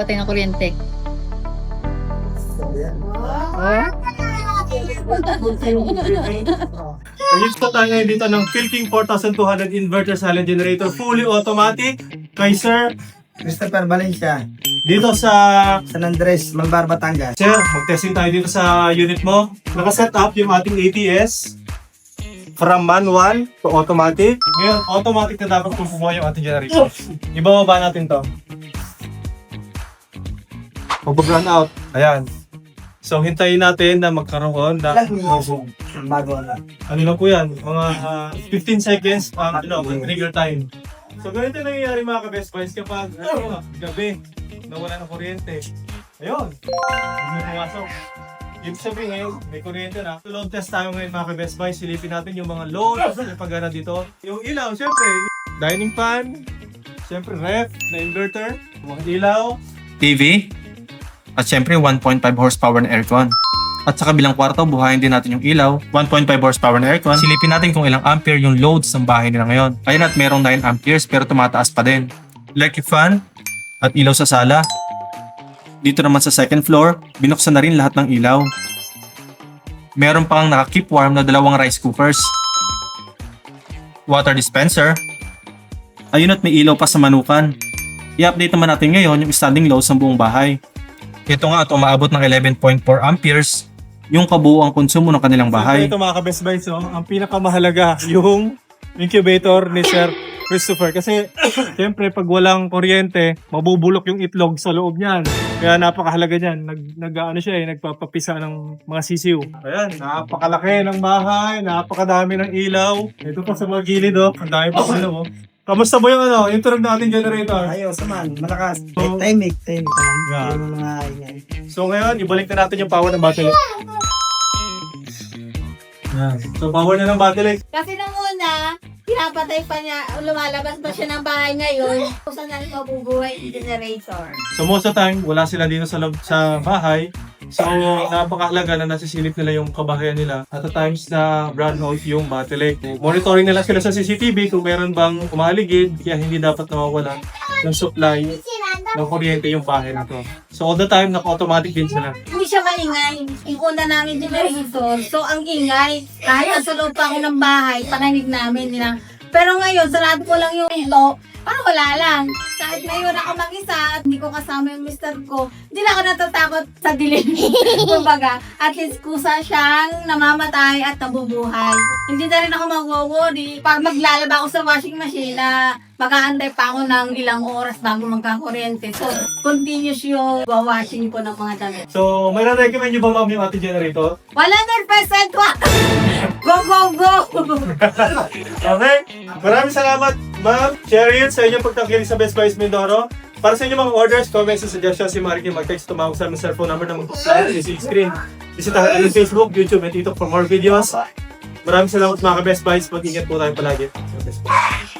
Patay na kuryente. Ayos po tayo ngayon dito ng Philking 4200 inverter silent generator, fully automatic, kay Sir, Christopher Valencia, dito sa San Andres, Malbar, Batangas. Sir, mag-testing tayo dito sa unit mo. Nakaset up yung ating ATS from manual to automatic. Ngayon, automatic na dapat kung yung ating generator. Ibababa natin to. Mag-run out. Ayan. So, hintayin natin na magkaroon na Bago na. ano lang po yan, mga ah, 15 seconds ang ano, ang trigger time. So ganito nangyayari mga ka-best friends kapag ano, gabi, nawala ng kuryente. Ayun, hindi na pumasok. Ibig sabihin ngayon, may kuryente na. So, load test tayo ngayon mga ka-best buy. Silipin natin yung mga load na pagana dito. Yung ilaw, syempre, dining fan, syempre ref na inverter, mga ilaw, TV, at syempre 1.5 horsepower na aircon. At sa kabilang kwarto, buhayin din natin yung ilaw, 1.5 horsepower na aircon. Silipin natin kung ilang ampere yung loads ng bahay nila ngayon. Ayun at merong 9 amperes pero tumataas pa din. Electric fan at ilaw sa sala. Dito naman sa second floor, binuksan na rin lahat ng ilaw. Meron pang naka-keep warm na dalawang rice cookers. Water dispenser. Ayun at may ilaw pa sa manukan. I-update naman natin ngayon yung standing loads ng buong bahay. Ito nga at umaabot ng 11.4 amperes yung kabuuang konsumo ng kanilang bahay. Ito mga ka-best buy, so, ang pinakamahalaga yung incubator ni Sir Christopher. Kasi, siyempre, pag walang kuryente, mabubulok yung itlog sa loob niyan. Kaya napakahalaga niyan. Nag, nag ano siya eh, nagpapapisa ng mga sisiw. Ayan, napakalaki ng bahay, napakadami ng ilaw. Ito pa sa mga gilid, oh. Ang dami pa ano, oh. Kamusta mo yung ano, yung tunog natin generator? Ayos naman, malakas. Oh. Tahimik, tahimik naman. Yeah. Yung mga ingay. So ngayon, ibalik na natin yung power ng battery. Yan. So power na ng battery. Kasi nung una, pinapatay pa niya, lumalabas pa siya ng bahay ngayon. Kung saan natin mabubuhay yung generator. So most of the time, wala sila dito sa loob sa bahay. So napakahalaga na nasisilip nila yung kabahayan nila. At the times na brand out yung battery. Monitoring nila sila sa CCTV kung meron bang umaligid kaya hindi dapat nawawala ng supply ng kuryente yung bahay na to. So all the time, naka-automatic din sila. Hindi siya maingay. Yung una namin generator, so ang ingay. Kahit nasa loob pa ako ng bahay, pananig namin nila. Pero ngayon, sarado ko lang yung ilo, parang wala lang. Kahit ngayon ako mag-isa at hindi ko kasama yung mister ko, hindi na ako natatakot sa dilim. Kumbaga, at least kusa siyang namamatay at nabubuhay. Hindi na rin ako mag-worry. Pag maglalaba ako sa washing machine na mag-aantay pa ako ng ilang oras bago magkakuryente. So, continuous yung washing ko ng mga damit. So may na-recommend nyo ba ma'am yung ating generator? 100% wa! Go, go, go! Okay. Maraming salamat, ma'am. Cheryl, sa inyong pagtangkilik sa Best Buys Mindoro. Para sa inyong mga orders, comments, and suggestions, si Mariki mag-text tumawag sa aming cellphone number na mag-fly sa screen. Bisitahan natin Facebook, YouTube, and TikTok for more videos. Maraming salamat mga ka-Best Buys. Mag-ingat po tayo palagi. Bless po.